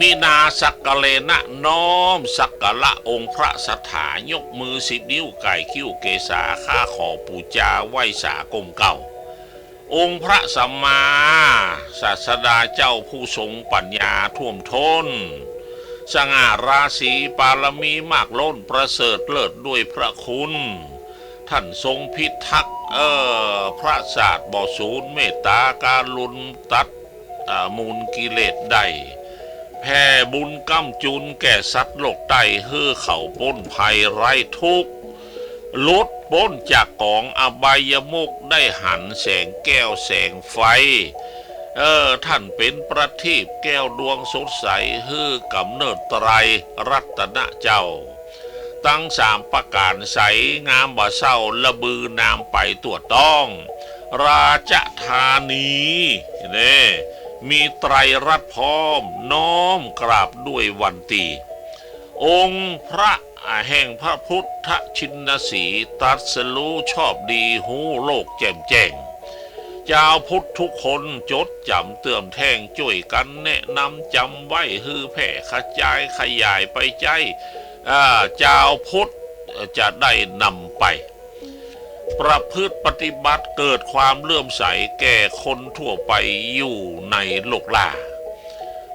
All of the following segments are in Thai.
มีนาสักกะเลนะน้อมสักกะละองค์พระสถายกมือสิบนิ้วไก่คิ้วเกษาข้าขอปูจาไหวสากลมเก่า องค์พระสัมมาศาสดาเจ้าผู้ทรงปัญญาท่วมท้นสง่าราศีปารมีมากล้นประเสริฐเลิศด้วยพระคุณ ท่านทรงพิทักษ์เออพระศาสตร์บ่อศูนย์เมตตาการลุนตัดมูลกิเลสใด แผ่บุญก้ำจุนแก่สัตว์โลกใต้เฮือเขาป้นภัยไร้ทุกข์ลดป้นจากกองอบายมุกได้หันแสงแก้วแสงไฟ เออ ท่านเป็นประทีปแก้วดวงสดใสฮือกำเนิดไตรรัตนเจ้า ตั้งสามประการใสงามบ่เศร้าระบือนามไปตัวต้อง ราชธานีเน่ มีไตรรัตพร้อมน้อมกราบด้วยวันตี องค์พระแห่งพระพุทธชินสีตัสรู้ชอบดีหูโลกแจ่มแจ้งเจ้าพุทธทุกคนจดจำเตื่อมแท่งช่วยกันแนะนำจำไว้ฮือแผ่ขจายขยายไปใจอ่าเจ้าพุทธจะได้นำไป ประพฤติปฏิบัติเกิดความเลื่อมใสแก่คนทั่วไปอยู่ในโลกล่า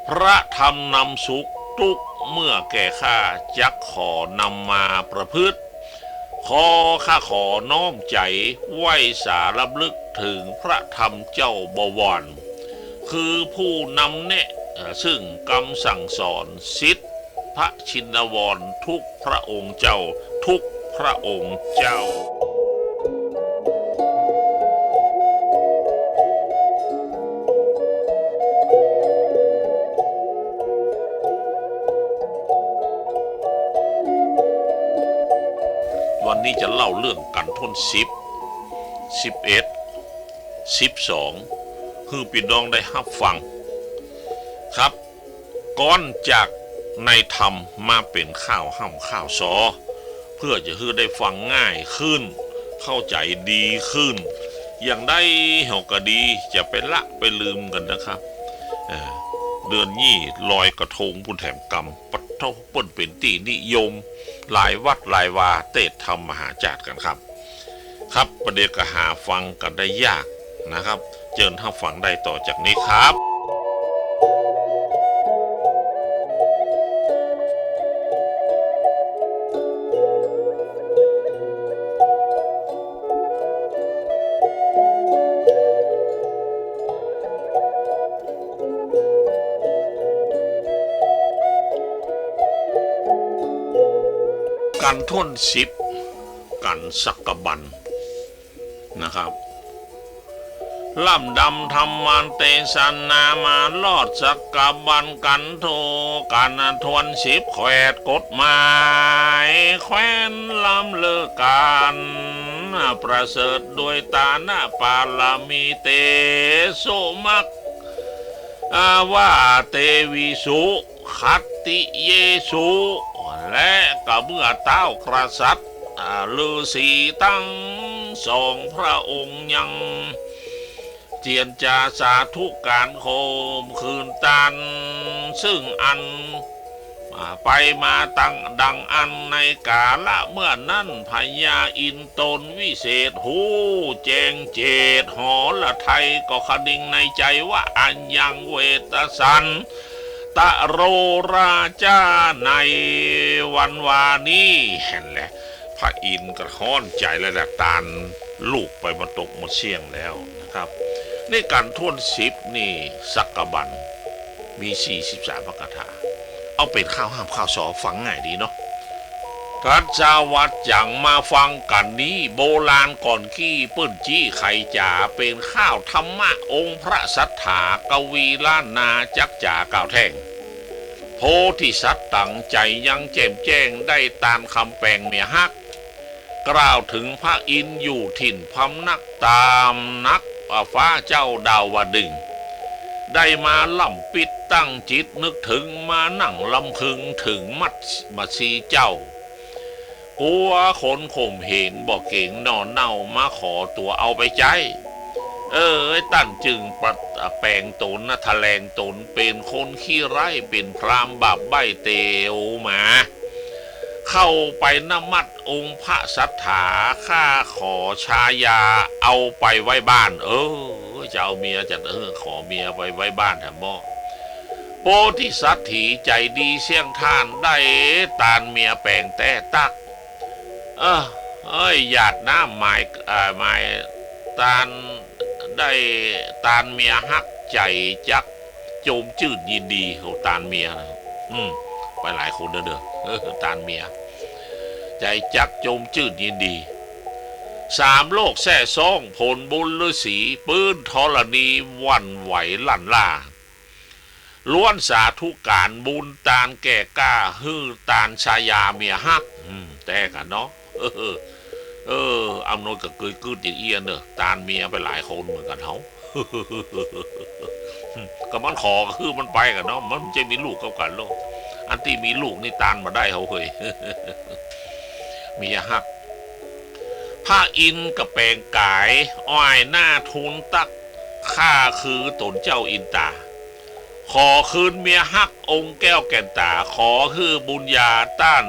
พระธรรมนำสุขทุกเมื่อแก่ข้าจักขอนำมาประพฤติ ขอข้าขอน้อมใจไหวสารำลึกถึงพระธรรมเจ้าบวร คือผู้นำแนะซึ่งกำสั่งสอนสิทธิพระชินวรทุกพระองค์เจ้าทุกพระองค์เจ้า นี้จะเล่าเรื่องกันทนสิบสิบเอ็ดสิบสองคือพี่น้องได้รับฟังครับก้อนจากในธรรมมาเป็นข้าวห้ำข้าวซอ เพื่อจะคือได้ฟังง่ายขึ้น เข้าใจดีขึ้น อย่างได้หอกระดีจะไปละไปลืมกันนะครับเเดือนยี่ลอยกระทงบุญแถมกรรมปัท เท่าเปิ้นเป็นที่นิยม หลายวัดหลายวาเตศธรรมมหาจาดกันครับ ครับประเดี๋ยวก็หาฟังกันได้ยากนะครับ เจิญถ้าฟังได้ต่อจากนี้ครับ กันท่นสิบกันสักกบันนะครับล่ำดำทำมันเตสันนามาลอดสักกบันกันโทกันทวนสิบแขวดกฎหมาย แควนลำเลิกกันประเสริฐด้วยตาหน้าปาลามีเตโสมักอาว่าเตวิสุขัตติเยสุ และกับเมื่อเต้ากริย์อ่าฤาษีตั้งสองพระองค์ยัง เจียนจาสาธุการโคมคืนตัน ซึ่งอันไปมาตั้งดังอันในกาละเมื่อนั้นพญาอินตนวิเศษหูแจงเจดหอละไทยก็คดิงในใจว่าอันยังเวตสัน ตะโรราชาในวันวานี้เห็นแหละพระอินทร์กระห้อนใจและดักตานลูกไปมาตกมาเชี่ยงแล้วนะครับ ในการท่วนสิบนี่สักกบันมี 43พระคาถา เอาเป็นข้าวห้ามข้าวสอฟังง่ายดีเนาะ ท่านชาวัดจังมาฟังกันนี้ โบราณก่อนขี้ปื้นจี้ไข่จ่าเป็นข้าวธรรมะองค์พระสัทธากวีล้านนาจักจ่าก่าวแท่ง โพธิสัตว์ตั้งใจยังแจ่มแจ้งได้ตามคำแปลงเมียฮัก กล่าวถึงพระอินอยู่ถิ่นพำนักตามนักฟ้าเจ้าดาวดึง ได้มาล่ำปิดตั้งจิตนึกถึงมานั่งลำพึงถึงมัดมาซีเจ้า กลัวคนข่มเหงบอกเก่งนอนเน่ามาขอตัวเอาไปใจ เออตั้นจึงปัดแปลงตนนะทะแลงตนเป็นคนขี้ไร่เป็นพรามบาปใบเตวมา เข้าไปนมัดองค์พระสัทธาข้าขอชายาเอาไปไว้บ้าน เออจะเอาเมียจะเออขอเมียไปไว้บ้านแถมบ่โปธิสัตถีใจดีเสี่ยงท่านได้ตานเมียแปลงแต่ตัก เออเอ้ยหยาดน้ำหมายอ่าหมายตานได้ตานเมียฮักใจจัก โจมจืดยินดีโหตานเมียนะอืมไปหลายคนเด้อเด้ออตานเมีย ใจจักโจมจืดยินดีสามโลกแท่ซ่องผลบุญฤาษีปื้นธรณีวันไหวลั่นล่าล้วนสาธุการบุญตานแก่กล้าฮือตานชายาเมียฮักอืมแต่กันเนาะ เออเอออำนวยกับเกยกืดอย่างเอียนเนอะตานเมียไปหลายคนเหมือนกันเขาก็มันขอก็คือมันไปกันเนาะมันจะมีลูกกับกันโลกอันที่มีลูกนี่ตานมาได้เขาเฮ้ยเมียฮักผ้าอินกับแปลงกายอ้อยหน้าทุนตักข้าคือตนเจ้าอินตา ขอคืนเมียฮักองค์แก้วแก่นตา ขอคือบุญญาต้าน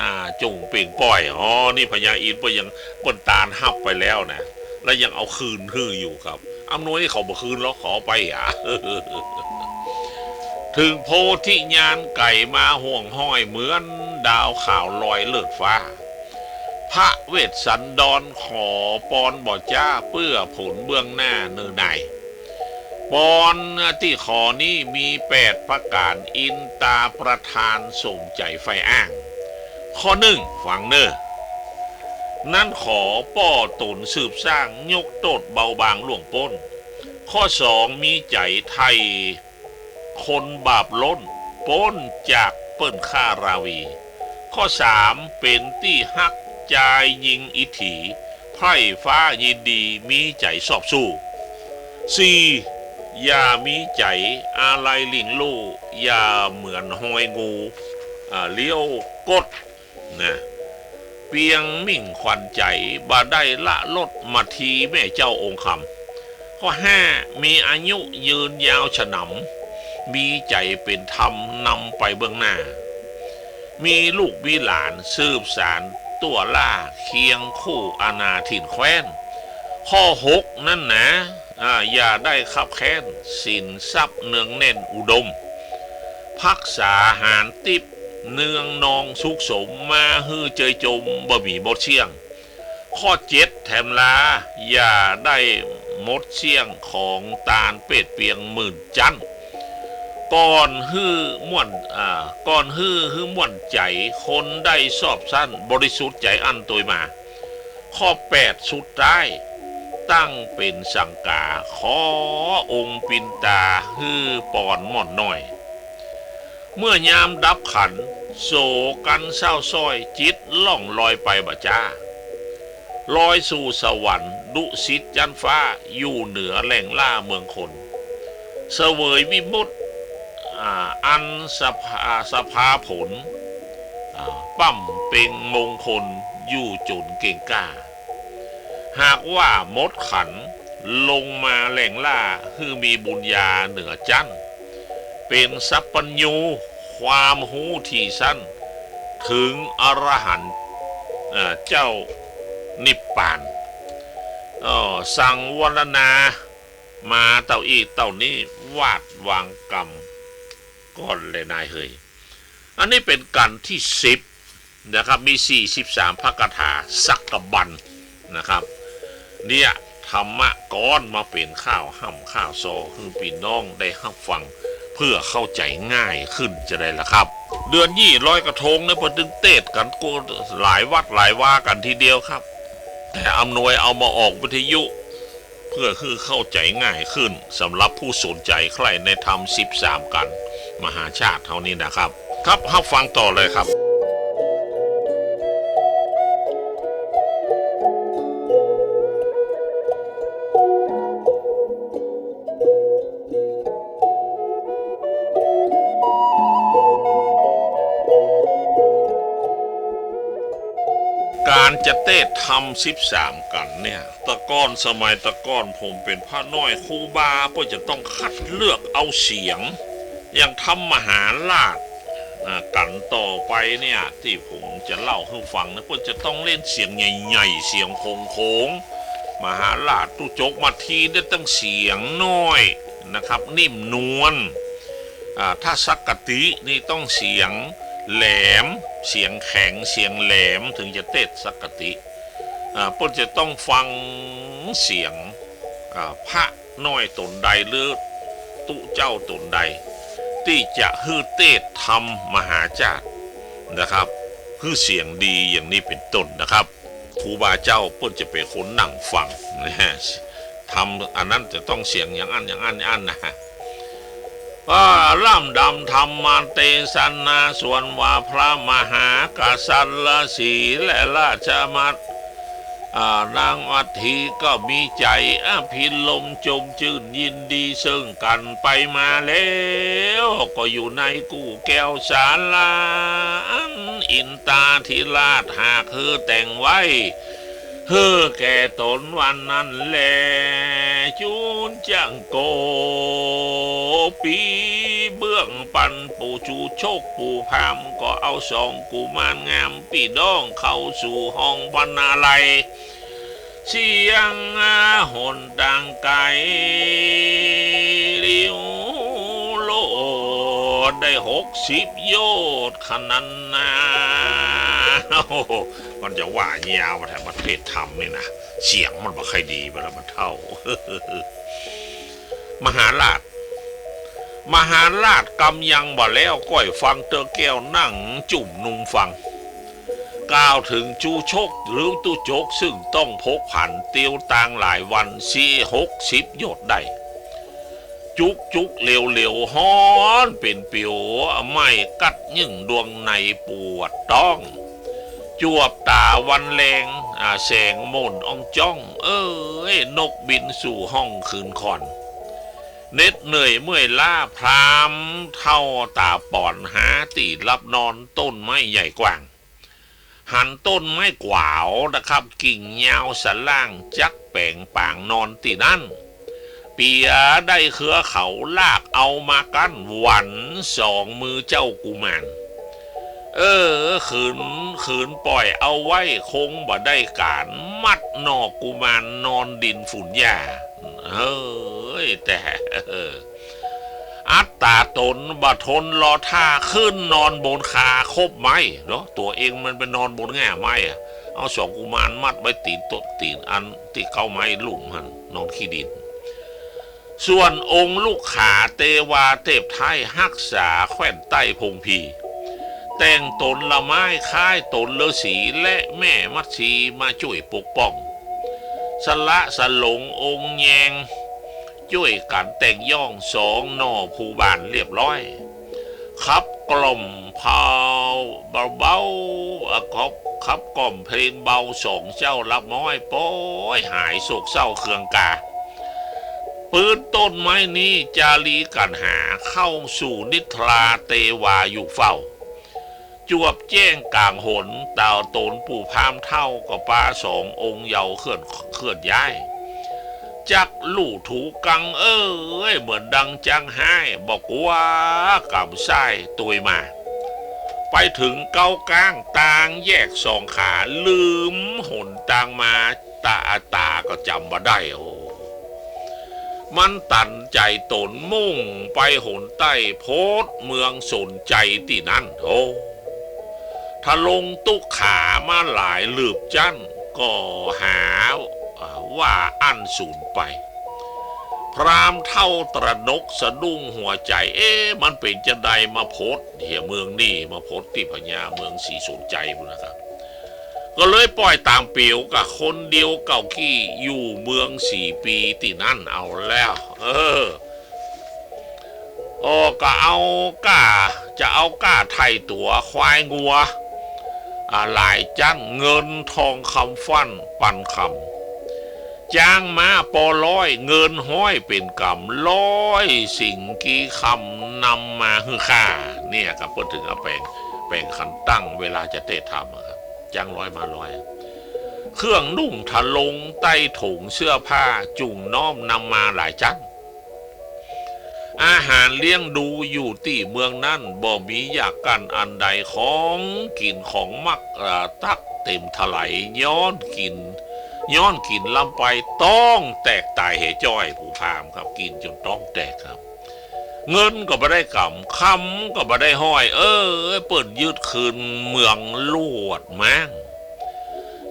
อ่าจงเปล่งปล่อยอ๋อนี่พญาอินทร์ก็ยังปนตาลฮับไปแล้วนะแล้วยังเอาคืนฮืออยู่ครับอำนวยนี่เขาบอกคืนแล้วขอไปอะถึงโพธิญาณไก่มาห่วงห้อยเหมือนดาวข่าวลอยเลิศฟ้า พระเวสสันดรขอปอนบ่จ้าเพื่อผลเบื้องหน้าเนื้อในปอนที่ขอนี้มีแปดประการอินตาประธานส่งใจไฟอ้าง ข้อหนึ่งฝังเนอนั่นขอป้อตนสืบสร้างยกโตดเบาบางหลวงป้น ข้อสองมีใจไทย คนบาปล้นป้นจากเปิ้นฆ่าราวี ข้อสามเป็นที่ฮักใจายยิงอิถีไพร่ฟ้ายินดีมีใจสอบสู้สี่อย่ามีใจอะไรลิงลู่อย่าเหมือนหอยงูอ่าเลี้ยวกด นะเปียงมิ่งขวัญใจบ่ได้ละลดมาทีแม่เจ้าองค์คำข้อห้ามีอายุยืนยาวฉนำมีใจเป็นธรรมนำไปเบื้องหน้า มีลูกมีหลานสืบสารตัวล่าเคียงคู่อาณาถิ่นแคว้น ข้อหกนั่นนะอ่าอย่าได้ขับแค้นสินทรัพย์เนืองแน่นอุดม พักษาหารติบ เนืองนองสุขสมมาฮือเจยจมบะหมี่มดเชียง ข้อเจ็ดแถมลาอย่าได้มดเชียงของตาลเป็ดเปียงหมื่นจันก่อนฮื้อม่วนอ่าก่อนฮื้อฮื้อม่วนใจคนได้สอบสั้นบริสุทธิ์ใจอันตัวมา ข้อแปดสุดท้ายตั้งเป็นสังกาขอองค์ปินตาฮื้อปอนหม่อนน้อย เมื่อยามดับขัน โศกันเศร้าซ้อยจิตล่องลอยไปบ่จ้าลอยสู่สวรรค์ดุสิตจันฟ้าอยู่เหนือแหล่งล่าเมืองคนเสวยวิมุตอันสภาสภาผลปั้มเป็นมงคลอยู่จุนเก่งกล้า หากว่ามดขันลงมาแหล่งล่าคือมีบุญญาเหนือจัน เป็นสัพปัญญูความหูที่สั้น ถึงอรหันต์เจ้านิพพานอ๋อสั่งวรณามาเต่าอีเต่านี้วาดวางกรรมก่อนเลยนายเฮยอันนี้เป็นกันที่สิบนะครับมี 43พระคาถาสักกบันนะครับ เนี่ยธรรมะก้อนมาเป็นข้าวห้ำข้าวโซคือพี่น้องได้ห้ฟัง เพื่อเข้าใจง่ายขึ้นจะได้ละครับ เดือนยี่ร้อยกระทงเนี่ยพอดึงเตดกันกูหลายวัดหลายว่ากันทีเดียวครับ แต่อำนวยเอามาออกวิทยุ เพื่อคือเข้าใจง่ายขึ้นสำหรับผู้สนใจใครในธรรม 13 กัน มหาชาติเท่านี้นะครับ ครับฮับฟังต่อเลยครับ การจะเต้ทำสิบสามกันเนี่ยตะก้อนสมัยตะก้อนผมเป็นพระน้อยครูบาเพื่อจะต้องคัดเลือกเอาเสียง อย่างทำมหาราชกันต่อไปเนี่ยที่ผมจะเล่าให้ฟังนะเพื่อจะต้องเล่นเสียงใหญ่ๆ เสียงโค้งๆมหาราชตุจกมาทีได้ตั้งเสียงน้อยนะครับ นิ่มนวลถ้าสักกะตินี่ต้องเสียง แหลม เสียงแข็งเสียงแหลมถึงจะเต้นสักกะติอ่าเพื่อจะต้องฟังเสียงพระน้อยตนใดหรือตุเจ้าตนใด ที่จะฮือเตศทำมหาจารย์นะครับคือเสียงดีอย่างนี้เป็นต้นนะครับครูบาเจ้าเพิ่นจะเป็นคนนั่งฟังนะฮะทำอันนั้นจะต้องเสียงอย่างอันอย่างอันอย่างอันนะฮะ ว่าล่ำดำธรรมาเตสันนาส่วนว่าพระมหากษัตริย์ละสีและราชมัตอ่านางอัฐิก็มีใจอภิลมจมชื่นยินดีซึ่งกันไปมาแล้ว ก็อยู่ในกู่แก้วสาลาอันอินตาธิราชหากคือแต่งไว้เฮือแก่ตนวันนั้นแลจูนจังโก ปีเบื้องปันปู่ชูโชคปู่พามก็เอาสองกุมารงามปีด้องเข้าสู่ห้องบรรณาลัยเสียงอาหนดังไกลลิวโลดได้หกสิบโยชน์ขนาดนาโอ้โหมันจะว่ายาวมาแถมประเทศทำนี่นะ เสียงมันบ่ค่อยดีไปแล้วมันเท่ามหาราช มหาราชกำยังบ่แล้วก้อยฟังเตอแก้วนั่งจุ่มนุงฟังกล่าวถึงจูโชคหรือตุโจกซึ่งต้องพกผันเตียวตางหลายวันสี่หกสิบโยดได้จุกจุกเหลวเหลวฮ้อนเป็นเปียวไม่กัดยิ่งดวงในปวดต้อง จวบตาวันแรงแสงมนต์อองจ้อง เอ้ยนกบินสู่ห้องคืนคอน เน็ดเหนื่อยเมื่อยล้าพรามเท่าตาป่อนหาตีรับนอนต้นไม้ใหญ่กว้าง หันต้นไม้กวาวนะครับ กิ่งยาวสันล่างจักแป่งป่างนอนตีนั่น เปียได้เครือเขาลากเอามากั้นหวันสองมือเจ้ากุมารเออขืนขืนปล่อยเอาไว้คงบ่ได้การ มัดนอกกุมารนอนดินฝุ่นหญ้าเฮ้ ยแต่อัตตาตนบ่ทนรอท่าขึ้นนอนบนคาคบไม้เนาะตัวเองมันไปนอนบนแง่ไม้อะเอาสองกุมารมัดไว้ตีนต้นตีนอันที่เขาไม้ลุ่มหันนอนขี้ดิน ส่วนองค์ลูกขาเตวาเทพไทยฮักษาแขวนใต้พงพี แต่งตนละไม้ค่ายตนเลอสีและแม่มัดชีมาช่วยปกป้อง สละสลงองค์แยง ช่วยกันแต่งย่องสองนอภูบานเรียบร้อยขับกล่อมพาวเบาๆครับขับกล่อมเพลงเบาสองเจ้ารับม้อยโป้ยหายโศกเศร้าเครืองกาปืนต้นไม้นี้จารีกันหาเข้าสู่นิทราเตวาอยู่เฝ้า จวบแจ้งกลางหนดาวตนปู่พามเท่ากับป้าสององค์เยาเคลื่อนเคลื่อนย้าย จักลู่ถูกังเอ้ยเหมือนดังจังไห้บอกว่ากำไส้ตุยมา ไปถึงเก้ากลางตางแยกสองขาลืมหนตางมาตาตาก็จำมาได้โอ้มันตันใจตนมุ่งไปหนใต้โพสเมืองสนใจที่นั่นโอ้ถ้าลงตุกขามาหลายหลืบจันก็หาอ่า ว่าอันสูญไป พรามเท่าตระนกสะดุ้งหัวใจ เอ๊ะมันเป็นจะใดมาโพสเหี่ยเมืองนี่มาโพสที่พญาเมืองสีสนใจบุนะครับ ก็เลยปล่อยตามเปียวกับคนเดียวเก่ากี้อยู่เมืองสี่ปีที่นั่นเอาแล้ว เออโอ้ก็เอาก้าจะเอาก้าไทยตัวควายงัวอ่าหลายจ้างเงินทองคำฟันปันคำ จ้างมาปอร้อยเงินห้อยเป็นกำร้อยสิ่งกี่คำนำมาฮือค่าเนี่ยครับพูดถึงเอาแปลงแปลงคันตั้งเวลาจะเตะทำครับจ้างร้อยมาร้อยเครื่องนุ่งทะลงใต้ถุงเสื้อผ้าจุ่งน้อมนำมาหลายจันอาหารเลี้ยงดูอยู่ที่เมืองนั่นบ่มีอยากกันอันใดของกินของมักตักเต็มถลายย้อนกิน ย้อนกินลำไปต้องแตกตายเหจ้อยผู้พามครับ กินจนต้องแตกครับ เงินก็ไม่ได้กำคำก็ไม่ได้ห้อย เออ เปิดยืดคืนเมืองลวดแมง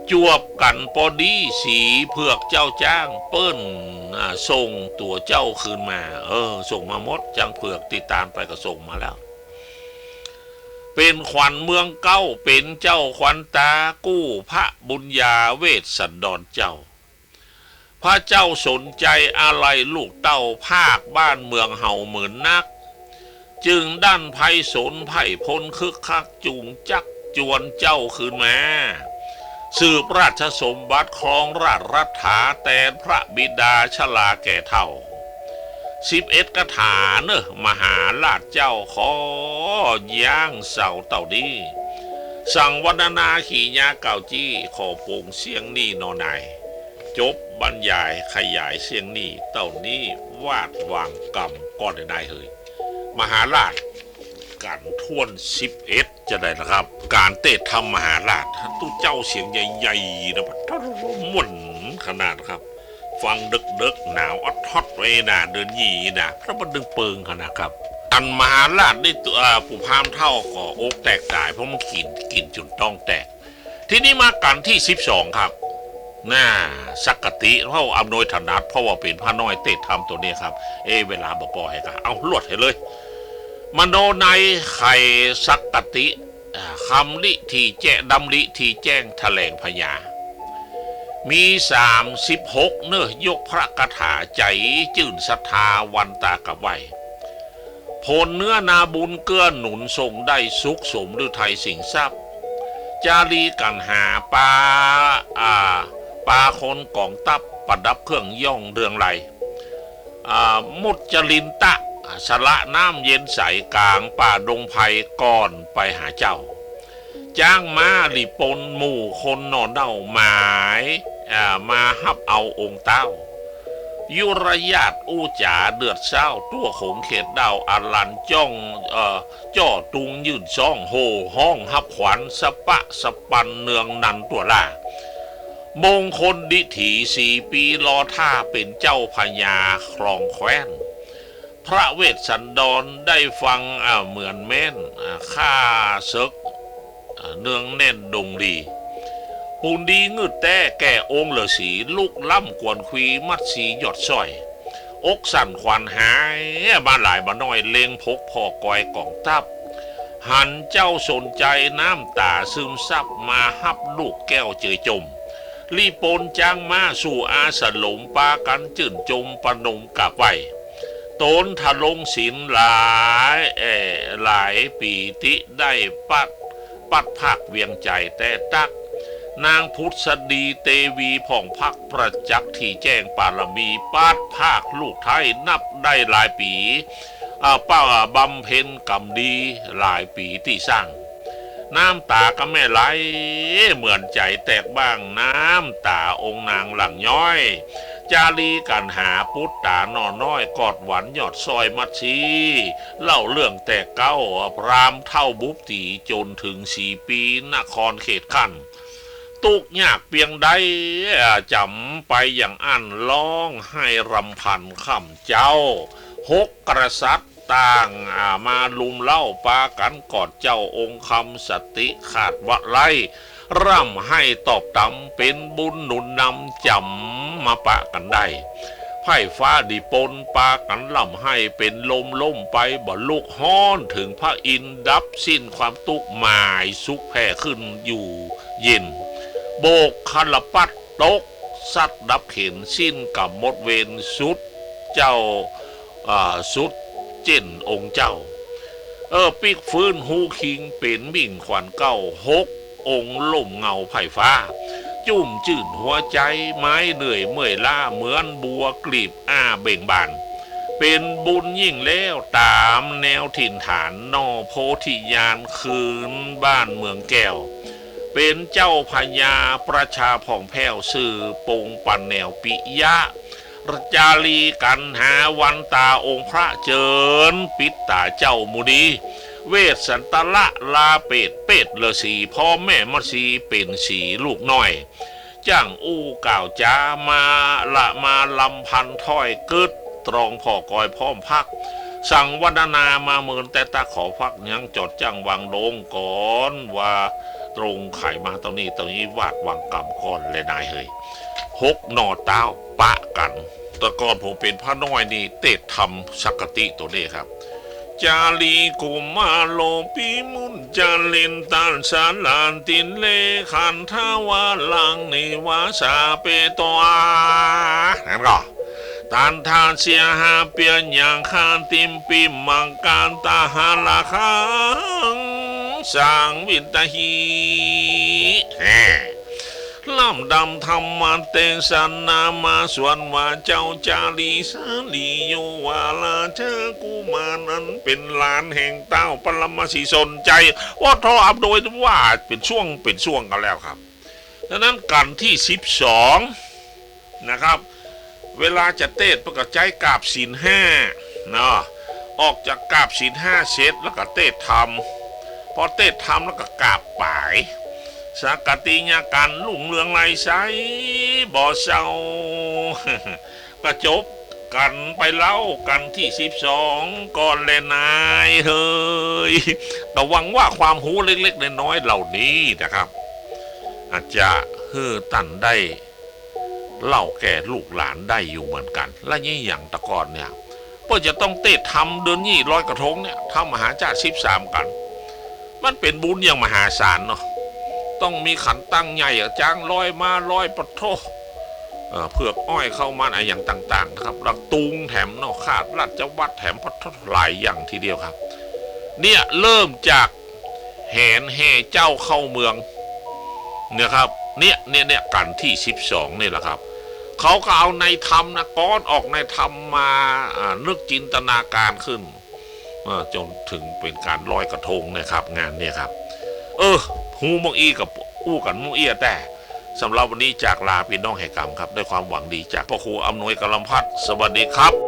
จวบกันพอดีสีเผือกเจ้าจ้างเปิ้นส่งตัวเจ้าคืนมา เออ ส่งมาหมดจังเผือกติดตามไปก็ส่งมาแล้ว เป็นขวัญเมืองเก้าเป็นเจ้าขวัญตากู้พระบุญญาเวสสันดรเจ้า พระเจ้าสนใจอะไรลูกเต้าภาคบ้านเมืองเห่าเหมือนนัก จึงด้านไพศลไผ่พลคึกคักจูงจักจวนเจ้าคืนมาสืบราชสมบัติครองราชรัฐาแตนพระบิดาชลาแก่เท่า สิบเอ็ดกถาเนอะมหาราชเจ้าขอย่างเสาเต่าดี สั่งวันนาขี่ยาเก่าจี้ขอโปงเสียงนี่นอนายจบบรรยายขยายเสียงนี่เต่านี้วาดวางกรรมก่อนได้เฮยมหาราชการท่วนสิบเอ็ดจะได้นะครับ การเตะทำมหาราชตู้เจ้าเสียงใหญ่ๆนะท่านม่วนขนาดครับ ฟังดึกดึกๆหนาวอัดทอด ไว้นะเดินหยีน่ะพระบันดึงเปิงขนาดครับ อันมหาราชได้ตัวผู้พามเท่าก็อกแตกตายเพราะมันกินกินจนต้องแตก ทีนี้มากันที่12ครับน่าสักกติเพราะอำนวยถนัดเพราะว่าเป็นพระน้อยเตะทำตัวนี้ครับ เอเวลาบอกปอให้กันเอาลวดให้เลย มโนในไข่สักกติคำลิทีแจ้ดำลิทีแจ้งแถลงพญา มีสามสิบหกเนื้อยกพระกถาใจจื่นศรัทธาวันตากะไวผลเนื้อนาบุญเกื้อหนุนส่งได้สุขสมฤทัยสิ่งทรัพย์จารีกันหาปลาอ่าปลาคนกองตับประดับเครื่องย่องเรืองไรอ่ามุจลินตะสละน้ำเย็นใสกลางป่าดงไผ่ก่อนไปหาเจ้า จ้างมาหลีปนหมู่คนนอนเน่าหมาย มาฮับเอาองค์เต้า ยุรยาตอู้จ๋าเดือดเศร้า ตัวขงเขตดาวอลันจ้องเอ่อจ่อตุงยืนซ่องโหห้องฮับขวัญสปะสปันเนืองนันตัวล่ามงคลดิถีสี่ปีรอท่าเป็นเจ้าพญาครองแคว้น พระเวสสันดรได้ฟังเหมือนแม่นอ่าข้าศึกเนืองแน่นดงดี ปูนดีงึดแต่แก่องค์เหลือสีลูกล่ำกวนควีมัดสีหยดสร้อย อกสั่นขวัญหายมาหลายมาน้อยเลงพกพอกอยกองทับ หันเจ้าสนใจน้ำตาซึมซับมาฮับลูกแก้วเจยจม รีปนจ้างมาสู่อาสลมปากันจื่นจมปนมกับไว้โตนทะลงศิลหลายเออหลายปีติได้ปัดปัดภาคเวียงใจแต่ตัก นางพุทธดีเตวีผ่องพักประจักษ์ที่แจ้งปารมีปาดภาคลูกไทยนับได้หลายปีอ่าป้าบำเพ็ญกรรมดีหลายปีที่สร้าง น้ำตาก็ไม่ไหลเหมือนใจแตกบ้างน้ำตาองค์นางหลังย้อย จารีกันหาพุทธตาหนอน้อยกอดหวานหยอดซอยมัดชีเล่าเรื่องแต่เก้าพรามเท่าบุบตีจนถึงสี่ปีนครเขตขั้น ตุกยากเพียงใดจำไปอย่างอันร้องให้รำพันคำเจ้า หกกษัตริย์ต่างามาลุมเล่าปากันกอดเจ้าองค์คำสติขาดวะไรร่ำให้ตอบตำเป็นบุญหนุนนำจำมาปะกันได้ไพ่ฟ้าดิปนปากันล่ำให้เป็นลมล่มไปบ่ลูกฮ้อนถึงพระอินทร์ดับสิ้นความตุกหมายสุขแผ่ขึ้นอยู่เย็น โบกคันละปัดตก สัตว์ดับเข็นสิ้นกับหมดเวรสุดเจ้าสุดเจนองค์เจ้า เออปิกฟื้นหูคิงเป็นมิ่งขวัญเก้าหกองล่มเงาไผ่ฟ้า จุ่มจืดหัวใจไม้เหนื่อยเมื่อยล้าเหมือนบัวกลีบอ้าเบ่งบาน เป็นบุญยิ่งแล้วตามแนวถิ่นฐานนอโพธิยานคืนบ้านเมืองแก้ว เป็นเจ้าพญาประชาผ่องแผ้วสื่อปงปันแนวปิยะรจารีกันหาวันตาองค์พระเจิญ ปิดตาเจ้ามุดีเวสสันตละลาเป็ดเป็ดเลสีพ่อแม่มัสีเป็นสีลูกน้อยจ้างอู้ก่าวจ้ามาละมาลำพันถ้อยกึดตรองพ่อกอยพร้อมพัก สั่งวันนามาเมินแต่ตาขอพักยังจดจ้างวางลงก่อนว่า ตรงไขมาตรงนี้ตรงนี้วาดวางกรรมก่อนเลยนายเฮยหกหนอเต้าปะกันแตะก่อนผมเป็นพระน้อยนี่เตะทำสักติตัวนี้ครับ จาลีกุมาโลปีมุนจาลินตันสารลานตินเลขันทาวาลังนิวาสาเปตัวนั่นก็ตันทานเสียหาเปียนอย่างคานติมปิมมังการตาหาลาคัง สังวินตาฮีแฮ่ลำดำธรรมันเตสันนามาสวนว่าเจ้าจาลีสาลีโยวาลาเธอกูมานั้นเป็นหลานแห่งเต้าปรมาสีสนใจว่าทออับโดยว่าเป็นช่วงเป็นช่วงกันแล้วครับดังนั้นกันที่12นะครับ เวลาจะเต้นประกาศใจกราบศีลห้าเนาะออกจากกราบศีลห้าเสร็จแล้วก็เต้นทำ พอเต้ทำแล้วก็กราบป่ายสากติญาการลุ่งเรืองไรใสบ่เศร้าก็จบกันไปเล่ากันที่สิบสองก่อนเลยนายเฮ้ยแต่หวังว่าความหูเล็กๆน้อยๆเหล่านี้นะครับ อาจจะเฮือตันได้ เล่าแก่ลูกหลานได้อยู่เหมือนกัน และนี่อย่างตะกอนเนี่ยเพื่อจะต้องเตะทำเดือนยี่ร้อยกระทงเนี่ยทำมหาจาสิบสามกัน มันเป็นบุญอย่างมหาศาลเนาะต้องมีขันตั้งใหญ่จ้างร้อยมาร้อยปะโทเอ่อเผือกอ้อยเข้ามาอะไรอย่างต่างๆนะครับรักตุงแถมเนาะขาดราชวัดแถมพัทหลายอย่างทีเดียวครับ เนี่ยเริ่มจากแหนแห่เจ้าเข้าเมืองเนี่ยครับเนี่ยเนี่ยเนี่ยกันที่12นี่แหละครับเขาก็เอาในธรรมนะก้อนออกในธรรมมานึกจินตนาการขึ้น จนถึงเป็นการลอยกระทงนะครับ งานเนี่ยครับ เออฮูมองอีกับอู้กันมองเอียแต่สำหรับวันนี้จากลาพี่น้องแห่งกรรมครับด้วยความหวังดีจากพ่อครูอำนวยกำลังพัฒสวัสดีครับ